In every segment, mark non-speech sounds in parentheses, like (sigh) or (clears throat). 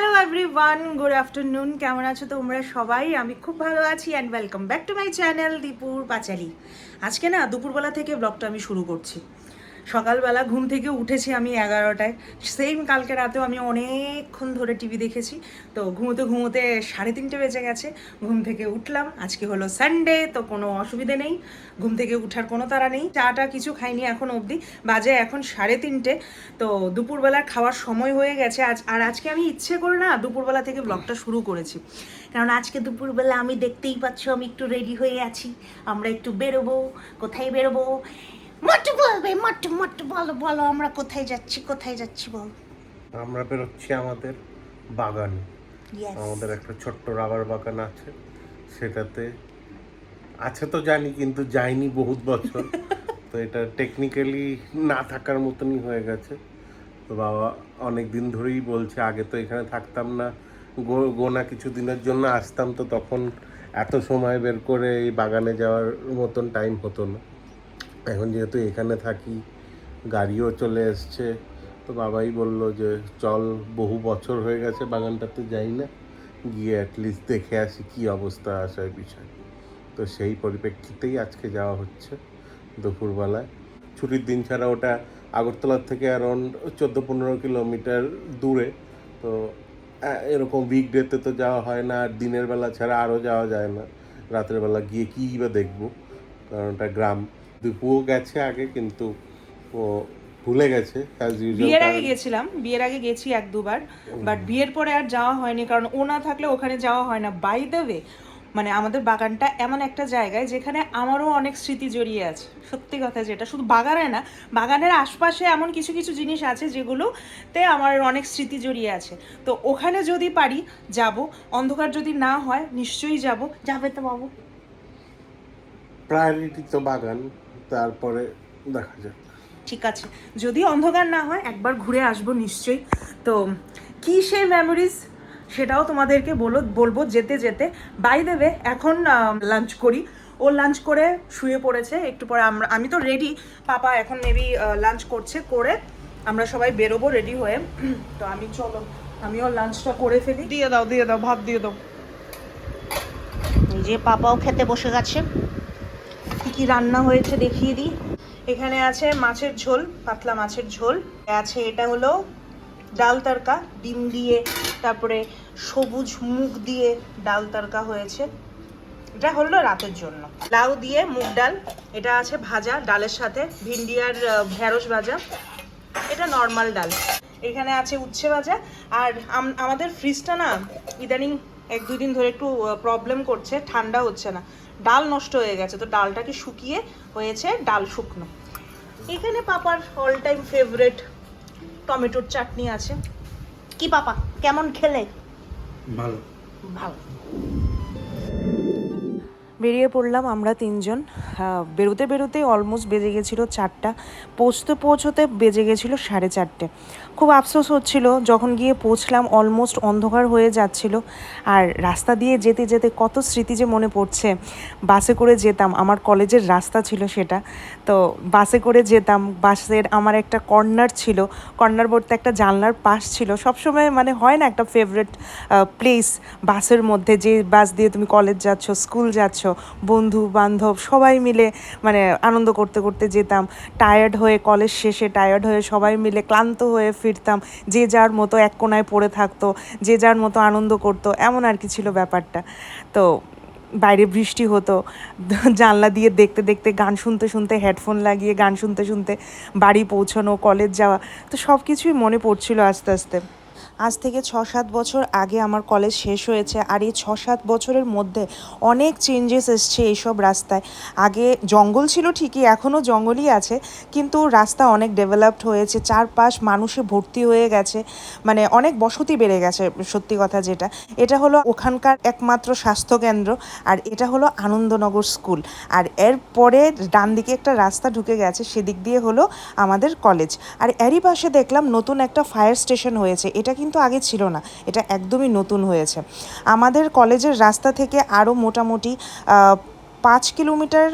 Hello everyone good afternoon কেমন আছো তোমরা সবাই? আমি খুব ভালো আছি and welcome back to my channel দীপুর পাঁচালি। আজকে না, দুপুরবেলা থেকে ব্লগটা আমি শুরু করছি। সকালবেলা ঘুম থেকে উঠেছি আমি এগারোটায়। সেম কালকে রাতেও আমি অনেকক্ষণ ধরে টিভি দেখেছি। তো ঘুমোতে ঘুমোতে সাড়ে তিনটে বেজে গেছে। ঘুম থেকে উঠলাম। আজকে হলো সানডে তো কোনো অসুবিধে নেই। ঘুম থেকে উঠার কোনো তারা নেই। চাটা কিছু খাইনি এখন অবধি। বাজে এখন সাড়ে তিনটে। তো দুপুরবেলা খাওয়ার সময় হয়ে গেছে। আজ, আর আজকে আমি ইচ্ছে করে না দুপুরবেলা থেকে ব্লগটা শুরু করেছি। কারণ আজকে দুপুরবেলা আমি দেখতেই পাচ্ছ, আমি একটু রেডি হয়ে আছি। আমরা একটু বেরোবো। কোথায় বেরোবো? মট্টু বলবে মট্টু মট্টু বলো বলো আমরা কোথায় যাচ্ছি কোথায় যাচ্ছি বল। আমরা বেরোচ্ছি আমাদের বাগানে। আমাদের একটা ছোট্ট রাবার বাগান আছে সেটাতে আছে তো জানি কিন্তু যাইনি বহুত বছর। তো এটা টেকনিক্যালি না থাকার মতনই হয়ে গেছে। তো বাবা অনেক দিন ধরেই বলছে আগে তো এখানে থাকতাম না। গোনা কিছু দিনের জন্য আসতাম তো তখন এত সময় বের করে এই বাগানে যাওয়ার মতন টাইম হতো না। এখন যেহেতু এখানে থাকি, গাড়িও চলে এসছে, তো বাবাই বলল যে, চল, বহু বছর হয়ে গেছে বাগানটাতে যাই না, গিয়ে অ্যাটলিস্ট দেখে আসি কি অবস্থা আসার বিষয়। তো সেই পরিপ্রেক্ষিতেই আজকে যাওয়া হচ্ছে দুপুরবেলায়। ছুটির দিন ছাড়া ওটা আগরতলার থেকে অ্যারাউন্ড চোদ্দ পনেরো কিলোমিটার দূরে, তো এরকম উইকডেতে তো যাওয়া হয় না, আর দিনের বেলা ছাড়া আরও যাওয়া যায় না। রাতের বেলা গিয়ে কী বা দেখব, কারণ ওটা গ্রাম। দুপুও গেছে আগে কিন্তু ও ভুলে গেছে বিয়ের আগে গেছিলাম বিয়ের আগে গেছি এক দুবার বাট বিয়ের পরে আর যাওয়া হয়নি কারণ ও না থাকলে ওখানে যাওয়া হয় না। বাই দ্য ওয়ে মানে আমাদের বাগানটা এমন একটা জায়গায় যেখানে আমারও অনেক স্মৃতি জড়িয়ে আছে। সত্যি কথা যেটা শুধু বাগানে না বাগানের আশপাশে এমন কিছু কিছু জিনিস আছে যেগুলোতে আমার অনেক স্মৃতি জড়িয়ে আছে। তো ওখানে যদি পারি যাব। অন্ধকার যদি না হয় নিশ্চয়ই যাব। যাবে তো বাবু। প্রায়োরিটি তো বাগান। তারপরে দেখা যাক। ঠিক আছে। যদি অন্ধকার না হয় একবার ঘুরে আসব নিশ্চয়ই। তো কি সেই মেমোরিজ সেটাও তোমাদেরকে বলো বলব যেতে যেতে। বাই দেবে এখন লাঞ্চ করি। ও লাঞ্চ করে শুয়ে পড়েছে একটু পরে আমরা আমি তো রেডি পাপা এখন মেবি লাঞ্চ করছে করে আমরা সবাই বেরোবো রেডি হয়ে। তো আমি চলো আমিও লাঞ্চটা করে ফেলি। দিয়ে দাও দিয়ে দাও ভাত দিয়ে দাও। এই যে পাপাও খেতে বসে গেছে। কি রান্না হয়েছে দেখিয়ে দিই। এখানে আছে মাছের ঝোল, পাতলা মাছের ঝোল। আছে এটা হলো ডাল তরকা ডিম দিয়ে, তারপরে সবুজ মুগ দিয়ে ডাল তরকা হয়েছে। এটা হলো রাতের জন্য। লাউ দিয়ে মুগ ডাল, এটা আছে ভাজা ডালের সাথে, ভিন্ডি আর ঢেঁড়স ভাজা। এটা নর্মাল ডাল। এখানে আছে উচ্ছে ভাজা। আর আম- আমাদের ফ্রিজটা না ইদানিং এক দুই দিন ধরে একটু প্রবলেম করছে, ঠান্ডা হচ্ছে না। ডাল নষ্ট হয়ে গেছে তো ডালটাকে শুকিয়ে হয়েছে? ডাল শুকনো। এখানে পাপার অল টাইম ফেভারেট টমেটোর চাটনি আছে। কি পাপা কেমন খেলে? ভালো। ভালো। বেরিয়ে পড়লাম আমরা তিনজন। বেরোতে বেরোতেই অলমোস্ট বেজে গেছিল চারটা। পৌঁছতে পৌঁছতে বেজে গেছিল সাড়ে চারটে। খুব আফসোস হচ্ছিল, যখন গিয়ে পৌঁছলাম অলমোস্ট অন্ধকার হয়ে যাচ্ছিল। আর রাস্তা দিয়ে যেতে যেতে কত স্মৃতি যে মনে পড়ছে। বাসে করে যেতাম, আমার কলেজের রাস্তা ছিল সেটা। তো বাসে করে যেতাম, বাসের আমার একটা কর্নার ছিল। কর্নার বলতে একটা জানলার পাশ ছিল। সবসময় মানে হয় না একটা ফেভারেট প্লেস বাসের মধ্যে যে বাস দিয়ে তুমি কলেজ যাচ্ছ স্কুল যাচ্ছ। বন্ধু, বান্ধব, সবাই মিলে মানে আনন্দ করতে করতে যেতাম। টায়ার্ড হয়ে কলেজ শেষে টায়ার্ড হয়ে সবাই মিলে ক্লান্ত হয়ে ফিরতাম। যে যার মতো এক কোনায় পড়ে থাকতো, যে যার মতো আনন্দ করতো, এমন আর কি ছিল ব্যাপারটা। তো বাইরে বৃষ্টি হতো, জানলা দিয়ে দেখতে দেখতে গান শুনতে শুনতে হেডফোন লাগিয়ে, গান শুনতে শুনতে বাড়ি পৌঁছানো কলেজ যাওয়া, তো সব কিছুই মনে পড়ছিল আস্তে আস্তে। আজ থেকে ছ সাত বছর আগে আমার কলেজ শেষ হয়েছে আর এই ছ সাত বছরের মধ্যে অনেক চেঞ্জেস এসছে এইসব রাস্তায়। আগে জঙ্গল ছিল ঠিকই, এখনও জঙ্গলই আছে, কিন্তু রাস্তা অনেক ডেভেলপড হয়েছে, চারপাশ মানুষে ভর্তি হয়ে গেছে মানে অনেক বসতি বেড়ে গেছে, সত্যি কথা যেটা। এটা হলো ওখানকার একমাত্র স্বাস্থ্যকেন্দ্র আর এটা হলো আনন্দনগর স্কুল। আর এরপরে ডান দিকে একটা রাস্তা ঢুকে গেছে, সেদিক দিয়ে হলো আমাদের কলেজ। আর এরই পাশে দেখলাম নতুন একটা ফায়ার স্টেশন হয়েছে, এটা কিন্তু আগে ছিল না। এটা একদমই নতুন হয়েছে। আমাদের কলেজের রাস্তা থেকে আরও মোটামুটি পাঁচ কিলোমিটার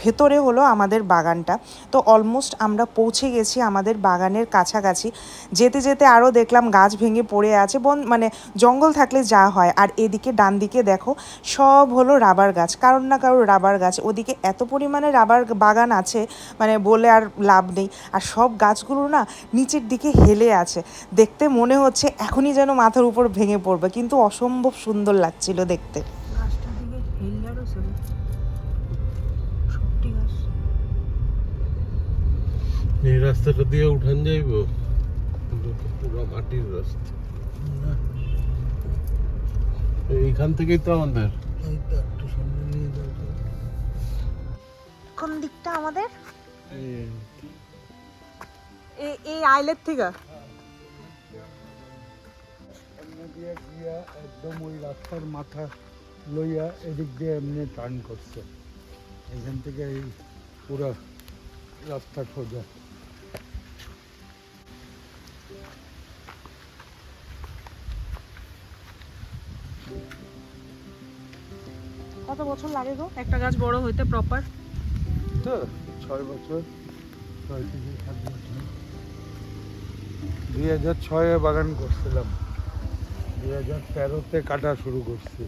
ভেতরে হলো আমাদের বাগানটা। তো অলমোস্ট আমরা পৌঁছে গেছি আমাদের বাগানের কাছাকাছি। যেতে যেতে আরও দেখলাম গাছ ভেঙে পড়ে আছে। বন মানে জঙ্গল থাকলে যা হয়। আর এদিকে ডান দিকে দেখো, সব হলো রাবার গাছ। কারোর না কারোর রাবার গাছ। ওদিকে এত পরিমাণে রাবার বাগান আছে মানে বলে আর লাভ নেই। আর সব গাছগুলো না নিচের দিকে হেলে আছে। দেখতে মনে হচ্ছে এখনই যেন মাথার উপর ভেঙে পড়বে। কিন্তু অসম্ভব সুন্দর লাগছিল দেখতে। গাছটার দিকে এই রাস্তাটা দিয়ে উঠান যাইব। পুরো মাটির রাস্তা। এইখান থেকেই তো আমাদের। কোন দিকটা আমাদের? এই এই। আইলের থেকে। গিয়া একদম ওই রাস্তার মাথা লইয়া এদিক দিয়ে এমনি টার্ন করছে। এখান থেকে এই পুরো রাস্তা সোজা। বছর লাগে গো, একটা গাছ বড় হইতে প্রপার তো, ছয় বছর, ছয় থেকে সাত বছর। দুই হাজার ছয়ে বাগান করছিলাম। দুই হাজার তেরোতে কাটা শুরু করছি।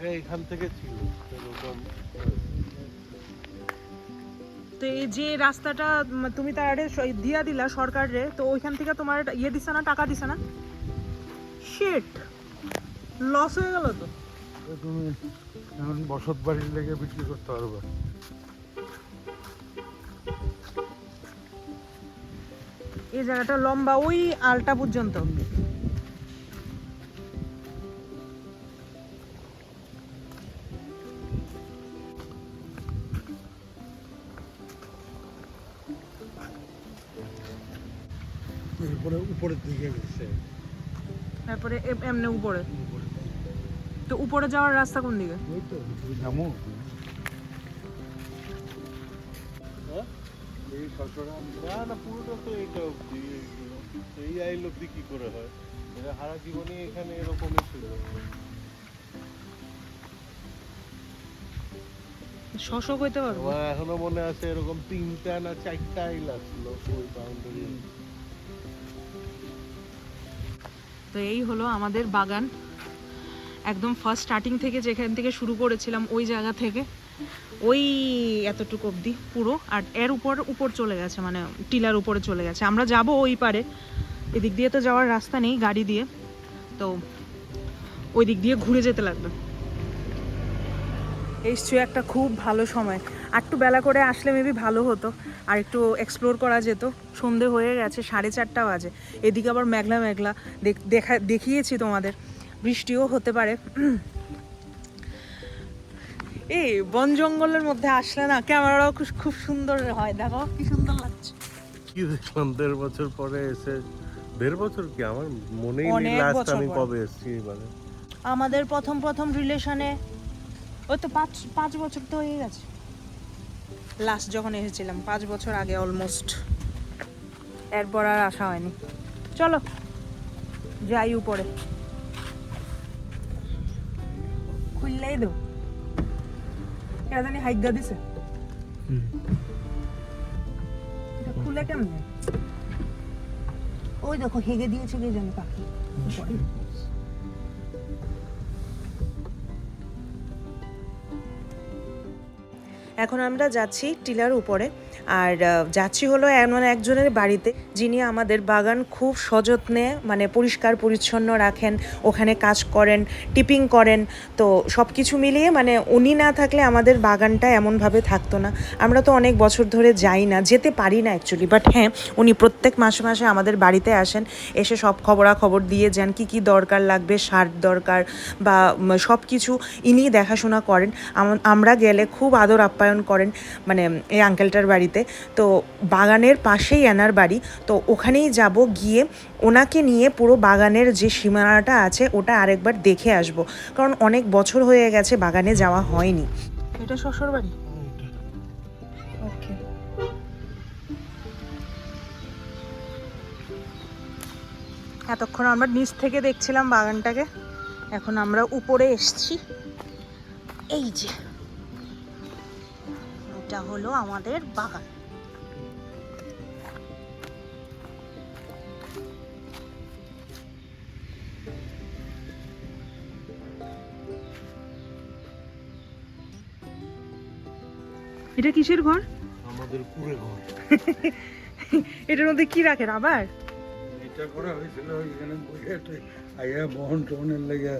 জায়গা এখান থেকে ছিল এরকম তো এই যে রাস্তাটা তুমি তার দিয়া দিলা সরকারে তো ওইখান থেকে তোমার ইয়ে দিছে না টাকা দিছে না? শিট লস হয়ে গেল তো। তো তুমি এখন বসত বাড়ির লেগে বিক্রি করতে পারবে। এই জায়গাটা লম্বা ওই আলটা পর্যন্ত। তারপরে এ- এমনি উপরে। তো উপরে যাওয়ার রাস্তা কোন দিকে? হ্যাঁ? এই না না পুরোটা তো এটা অব্দি এই আইল অব্দি কি করে হয়? এটা সারা জীবনে এখানে এরকমই ছিল। শশক হইতে পারব? এখনও মনে আছে এরকম তিনটা না চারটা আইল আসলো ওই বাউন্ডারি তো এই হলো আমাদের বাগান। একদম ফার্স্ট স্টার্টিং থেকে যেখান থেকে শুরু করেছিলাম ওই জায়গা থেকে। ওই এতটুকু অবধি পুরো। আর এর উপর উপর চলে গেছে মানে টিলার উপরে চলে গেছে। আমরা যাব ওই পারে। এদিক দিয়ে তো যাওয়ার রাস্তা নেই গাড়ি দিয়ে। তো ওই দিক দিয়ে ঘুরে যেতে লাগবে। এসছি একটা খুব ভালো সময়। একটু বেলা করে আসলে মেবি ভালো হতো। আর একটু এক্সপ্লোর করা যেত। সন্ধে হয়ে গেছে সাড়ে চারটা বাজে। এদিকে আবার মেঘলা মেঘলা। দেখা দেখিয়েছি তোমাদের। বৃষ্টিও হতে পারে। (clears throat) এই বন জঙ্গলের মধ্যে আসলে না ক্যামেরাও খুব সুন্দর হয়। দেখো কি সুন্দর লাগছে। কি দেখলাম দেড় বছর পরে এসে দেড় বছর কি? আমার মনেই নেই লাস্ট আমি। কবে এসেছি এবারে। আমাদের প্রথম প্রথম রিলেশনে ওই তো পাঁচ পাঁচ বছর তো হয়ে গেছে। লাস্ট যখন এসেছিলাম পাঁচ বছর আগে অলমোস্ট এরপর আর আসা হয়নি। চলো যাই উপরে। খুললেই দেব। এটা জানি হাইগা দিছে। এটা খুলে কেমনে? ওই দেখো হেগে দিয়েছে কে জানে পাখি। এখন আমরা যাচ্ছি টিলার উপরে। আর যাচ্ছি হলো এমন একজনের বাড়িতে যিনি আমাদের বাগান খুব সযত্নে মানে পরিষ্কার পরিচ্ছন্ন রাখেন, ওখানে কাজ করেন, টিপিং করেন, তো সব কিছু মিলিয়ে মানে উনি না থাকলে আমাদের বাগানটা এমনভাবে থাকতো না। আমরা তো অনেক বছর ধরে যাই না, যেতে পারি না অ্যাকচুয়ালি বাট হ্যাঁ উনি প্রত্যেক মাসে মাসে আমাদের বাড়িতে আসেন, এসে সব খবরাখবর দিয়ে যান, কি কি দরকার লাগবে, সার দরকার বা সব কিছু ইনি দেখাশোনা করেন। আম- আমরা গেলে খুব আদর আপ্যায়ন করেন মানে এই আঙ্কেলটার বাড়িতে। বাড়িতে। তো বাগানের পাশেই এনার বাড়ি। তো ওখানেই যাব গিয়ে ওনাকে নিয়ে পুরো বাগানের যে সীমানাটা আছে ওটা আরেকবার দেখে আসব। কারণ অনেক বছর হয়ে গেছে বাগানে যাওয়া হয়নি। এটা শ্বশুর বাড়ি? ওকে এতক্ষণ আমরা নিচ থেকে দেখছিলাম বাগানটাকে। এখন আমরা উপরে এসছি। এই যে। এটা হলো আমাদের বাগান। এটা কিসের ঘর? আমাদের পুরে ঘর। এটার মধ্যে কি রাখেন আবার? এটা করা হয়েছিল এখানে বসে আইয়া বহন টহনের লেগে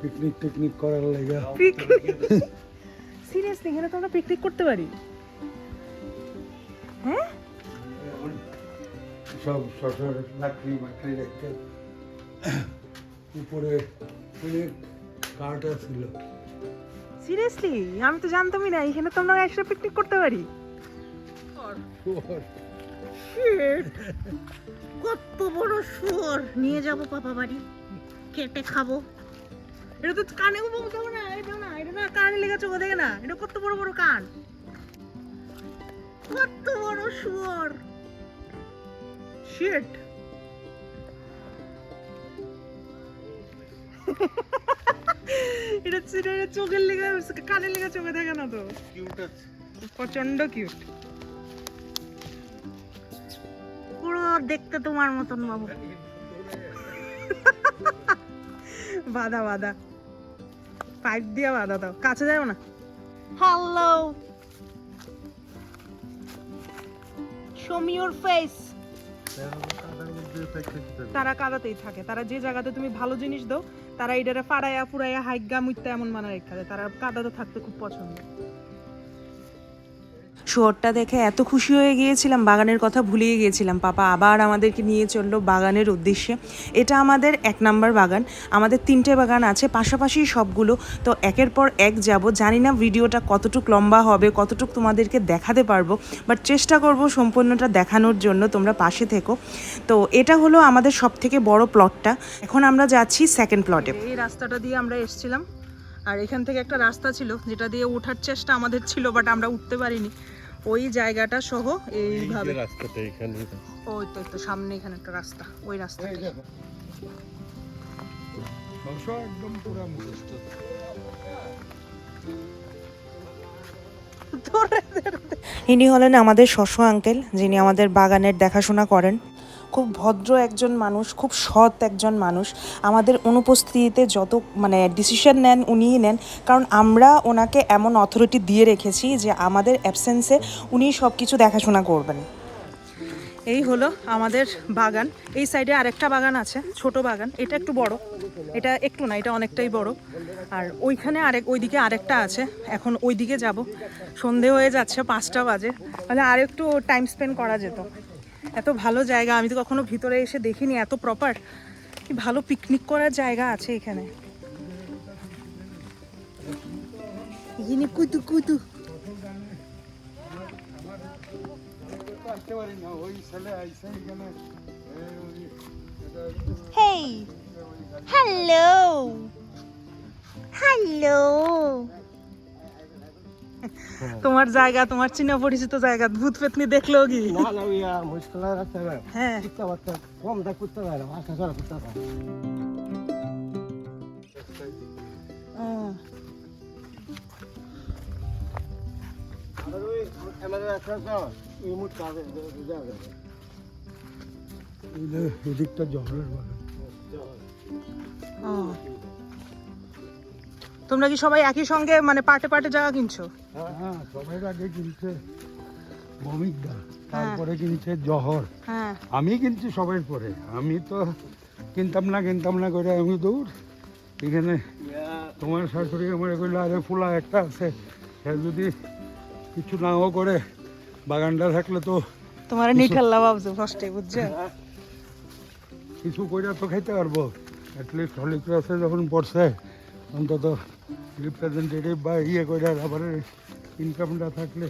পিকনিক টিকনিক করার লেগে। সিরিয়াসলি এখানে তো আমরা পিকনিক করতে পারি। হ্যাঁ? সব শশর লাকড়ি মাকড়ি রেখে উপরে অনেক কাঠ ছিল। সিরিয়াসলি আমি তো জানতামই না এখানে তো আমরা একসাথে পিকনিক করতে পারি। কত বড় শুয়োর নিয়ে যাব পাপা বাড়ি কেটে খাব। এটা তো কানে বলতে হবে না এটা না? এটা না কানে দেখে না। এটা কত বড় বড় কান। কত বড় শুয়োর। শিট এটা এটা চোখের লেগে কানের লেগে চোখে থাকে না তো। কিউট আছে। প্রচণ্ড কিউট পুরো দেখতে তোমার মতন বাবু। (laughs) বাধা বাধা। পাইপ দিয়ে বাধা দাও কাছে যাও না। Hello show me your face তারা কাদাতেই থাকে। তারা যে জায়গাতে তুমি ভালো জিনিস দাও, তারা এটারে ফাড়াইয়া, ফুরাইয়া হাইগা মুইতা এমন মানা রেখা দেয়। তারা কাদাতে থাকতে খুব পছন্দ। শুয়োরটা দেখে এত খুশি হয়ে গিয়েছিলাম, বাগানের কথা ভুলিয়ে গিয়েছিলাম। পাপা আবার আমাদেরকে নিয়ে চলল বাগানের উদ্দেশ্যে। এটা আমাদের এক নাম্বার বাগান। আমাদের তিনটে বাগান আছে, পাশাপাশি সবগুলো। তো একের পর এক যাব। জানি না ভিডিওটা কতটুক লম্বা হবে, কতটুক তোমাদেরকে দেখাতে পারব বাট চেষ্টা করব সম্পূর্ণটা দেখানোর জন্য, তোমরা পাশে থেকো। তো এটা হলো আমাদের সব থেকে বড় প্লটটা এখন আমরা যাচ্ছি সেকেন্ড প্লটে এই রাস্তাটা দিয়ে আমরা এসেছিলাম। আর এখান থেকে একটা রাস্তা ছিল, যেটা দিয়ে ওঠার চেষ্টা আমাদের ছিল বাট আমরা উঠতে পারিনি। ওই জায়গাটা সহ এইভাবে। রাস্তাটা এখানে। ওই তো সামনে এখানে একটা রাস্তা ওই রাস্তা ইনি হলেন আমাদের শশু আঙ্কেল যিনি আমাদের বাগানের দেখাশোনা করেন। খুব ভদ্র একজন মানুষ, খুব সৎ একজন মানুষ। আমাদের অনুপস্থিতিতে যত মানে ডিসিশন নেন, উনিই নেন। কারণ আমরা ওনাকে এমন অথরিটি দিয়ে রেখেছি যে আমাদের অ্যাবসেন্সে উনি সব কিছু দেখাশোনা করবেন। এই হলো আমাদের বাগান। এই সাইডে আরেকটা বাগান আছে, ছোট বাগান। এটা একটু বড়। এটা একটু না, এটা অনেকটাই বড়। আর ওইখানে আরেক, ওইদিকে আরেকটা আছে। এখন ওইদিকে যাব। সন্ধে হয়ে যাচ্ছে পাঁচটা বাজে। মানে আরেকটু টাইম স্পেন্ড করা যেত। এত ভালো জায়গা, আমি তো কখনো ভিতরে এসে দেখিনি এত প্রপার কি ভালো পিকনিক করার জায়গা আছে এখানে। এখানে কুতু কুতু। আসতে পারি না তোমার জায়গা তোমার চিনা পরিচিত জায়গা ভূত পেতনি দেখল কি? না না ইয়া মুশকিল রাখতে হ্যাঁ। করতে পারতে কম দা করতে পারে মাথা চড়া করতে পারে আর ওই আমাদের একটা তো মুট কাজে যাবে। এই যে এদিকটা বাগান। তোমরা কি সবাই একই সঙ্গে মানে পার্টে পার্টে জায়গা কিনছো? হ্যাঁ সবাই আগে কিনছে ভমিকদা তারপরে কিনছে জহর। হ্যাঁ। আমি কিনছি সবাই পরে আমি তো কিনতাম না কিনতাম না করে আমি দৌড় এখানে তোমার শাশুড়ি আমার কইলো আরে ফুলা একটা আছে। সে যদি কিছু নাও করে বাগানটা থাকলে তো তোমার নিঠাল্লা ভাবছ ফার্স্টে বুঝছ? কিছু কইরা তো খাইতে পারব। অ্যাটলিস্ট হলি ক্লাসে যখন পড়ছে অন্তত রিপ্রেজেন্টেটিভ বা ইয়ে কইরা আবার ইনকামটা থাকলে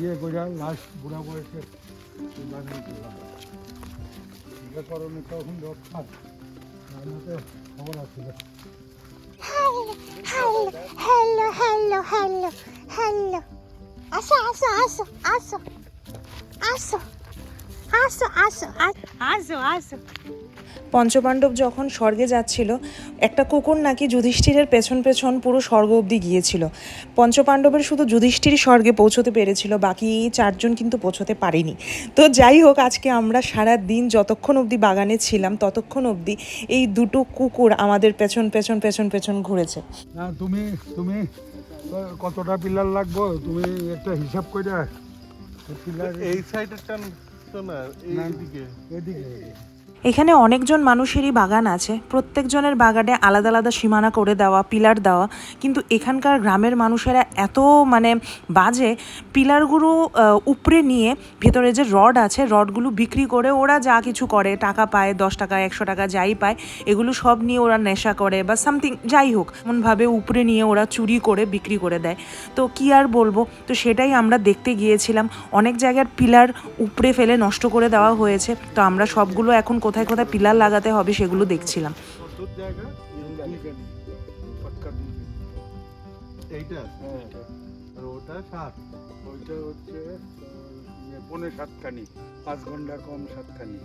ইয়ে করে লাস্ট বুড়া বয়সে এই বাগান করলাম এটা করণে তখন রক্ষা আমাকে খবর আছে Hello, hello, hello, hello, hello. আসো আসো আসো আসো আসো আসো আসো। আসো আসো। পঞ্চপাণ্ডব যখন স্বর্গে যাচ্ছিল একটা কুকুর নাকি যুধিষ্ঠিরের পেছন পেছন পুরো স্বর্গ অবধি গিয়েছিল। পঞ্চপাণ্ডবের শুধু যুধিষ্ঠির স্বর্গে পৌঁছতে পেরেছিল বাকি চারজন কিন্তু পৌঁছতে পারেনি। তো যাই হোক আজকে আমরা সারা দিন যতক্ষণ অবধি বাগানে ছিলাম ততক্ষণ অবধি এই দুটো কুকুর আমাদের পেছন পেছন পেছন পেছন ঘুরেছে। না তুমি তুমি কতটা পিলার লাগবো? তুমি একটা হিসাব করে এই সাইডের টান। তো না এইদিকে এদিকে এখানে অনেকজন মানুষেরই বাগান আছে। প্রত্যেকজনের বাগানে আলাদা আলাদা সীমানা করে দেওয়া, পিলার দেওয়া। কিন্তু এখানকার গ্রামের মানুষেরা এত মানে বাজে, পিলারগুলো উপরে নিয়ে ভেতরে যে রড আছে, রডগুলো বিক্রি করে ওরা যা কিছু করে, টাকা পায়, দশ টাকা, একশো টাকা যাই পায়, এগুলো সব নিয়ে ওরা নেশা করে বা সামথিং যাই হোক, এমনভাবে উপরে নিয়ে ওরা চুরি করে, বিক্রি করে দেয়। তো কি আর বলব? তো সেটাই আমরা দেখতে গিয়েছিলাম। অনেক জায়গার পিলার উপরে ফেলে নষ্ট করে দেওয়া হয়েছে। তো আমরা সবগুলো এখন কোথায় কোথায় পিলার লাগাতে হবে সেগুলো দেখছিলাম। এইটা আর ওটা সাত। ওইটা হচ্ছে পনে সাতখানি। পাঁচ ঘণ্টা কম সাতখানি।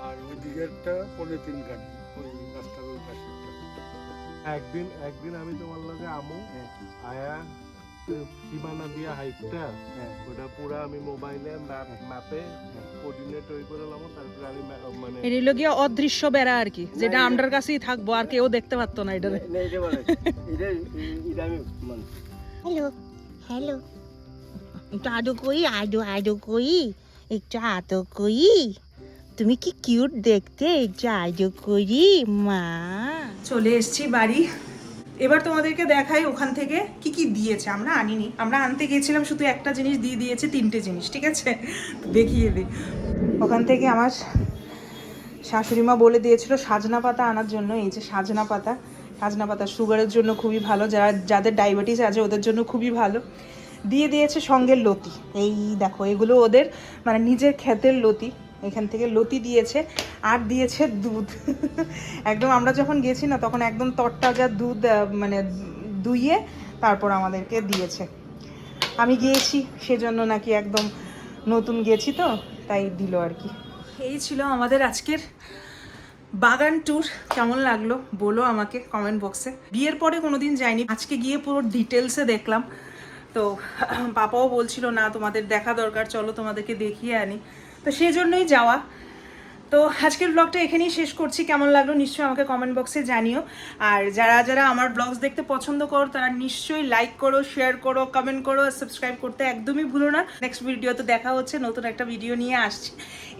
আর ওই দিকেরটা পনে তিনখানি। ওই রাস্তার ওই পাশেরটা। একদিন একদিন আমি তোমার লগে আমু আয়া সীমানা দিয়া হাইটটা ওটা পুরা আমি মোবাইলে ম্যাপে কোঅর্ডিনেট ওই করে লাম তারপরে আমি মানে হলো অদৃশ্য বেড়া আর কি যেটা আমরার কাছেই থাকব আর কেউ দেখতে পারতো না এটা এটা বলে। এটা এটা আমি মানে হ্যালো হ্যালো একটু আদো কই আদো আদো কই একটু আদো কই তুমি কি কিউট দেখতে একটু আদো করি মা। চলে এসেছি বাড়ি। এবার তোমাদেরকে দেখাই ওখান থেকে কি কি দিয়েছে। আমরা আনিনি। আমরা আনতে গিয়েছিলাম, শুধু একটা জিনিস দিয়ে দিয়েছে, তিনটে জিনিস, ঠিক আছে? দেখিয়ে দিই। ওখান থেকে আমার শাশুড়ি মা বলে দিয়েছিল সাজনা পাতা আনার জন্য। এই যে সাজনা পাতা সাজনা পাতা সুগারের জন্য খুবই ভালো। যারা যাদের ডায়াবেটিস আছে, ওদের জন্য খুবই ভালো। দিয়ে দিয়েছে সঙ্গে লতি। এই দেখো, এগুলো ওদের মানে নিজের ক্ষেতের লতি। এখান থেকে লতি দিয়েছে, আর দিয়েছে দুধ। একদম আমরা যখন গেছি না, তখন একদম তরতাজা দুধ মানে দুইয়ে তারপর আমাদেরকে দিয়েছে। আমি গিয়েছি, সেজন্য নাকি একদম নতুন গেছি তো, তাই দিল আর কি। এই ছিল আমাদের আজকের বাগান ট্যুর কেমন লাগল বলো আমাকে কমেন্ট বক্সে বিয়ের পরে কোনোদিন যাইনি, আজকে গিয়ে পুরো ডিটেলসে দেখলাম। তো, পাপাও বলছিল, না, তোমাদের দেখা দরকার, চলো তোমাদেরকে দেখিয়ে আনি। তো সেই জন্যই যাওয়া। তো আজকের ব্লগটা এখানেই শেষ করছি। কেমন লাগল নিশ্চয়ই আমাকে কমেন্ট বক্সে জানিও। আর যারা যারা আমার ব্লগস দেখতে পছন্দ করো, তারা নিশ্চয়ই লাইক করো শেয়ার করো কমেন্ট করো আর সাবস্ক্রাইব করতে একদমই ভুলো না। নেক্সট ভিডিওতে দেখা হচ্ছে, নতুন একটা ভিডিও নিয়ে আসছি।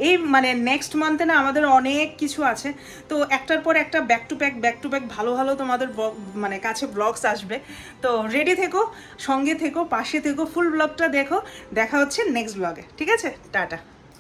এই মানে নেক্সট মান্থে না আমাদের অনেক কিছু আছে। তো একটার পর একটা back to back back to back ভালো ভালো তোমাদের মানে কাছে ব্লগস আসবে। তো রেডি থেকো, সঙ্গে থেকো, পাশে থেকো ফুল ব্লগটা দেখো। দেখা হচ্ছে নেক্সট ব্লগে ঠিক আছে? টাটা।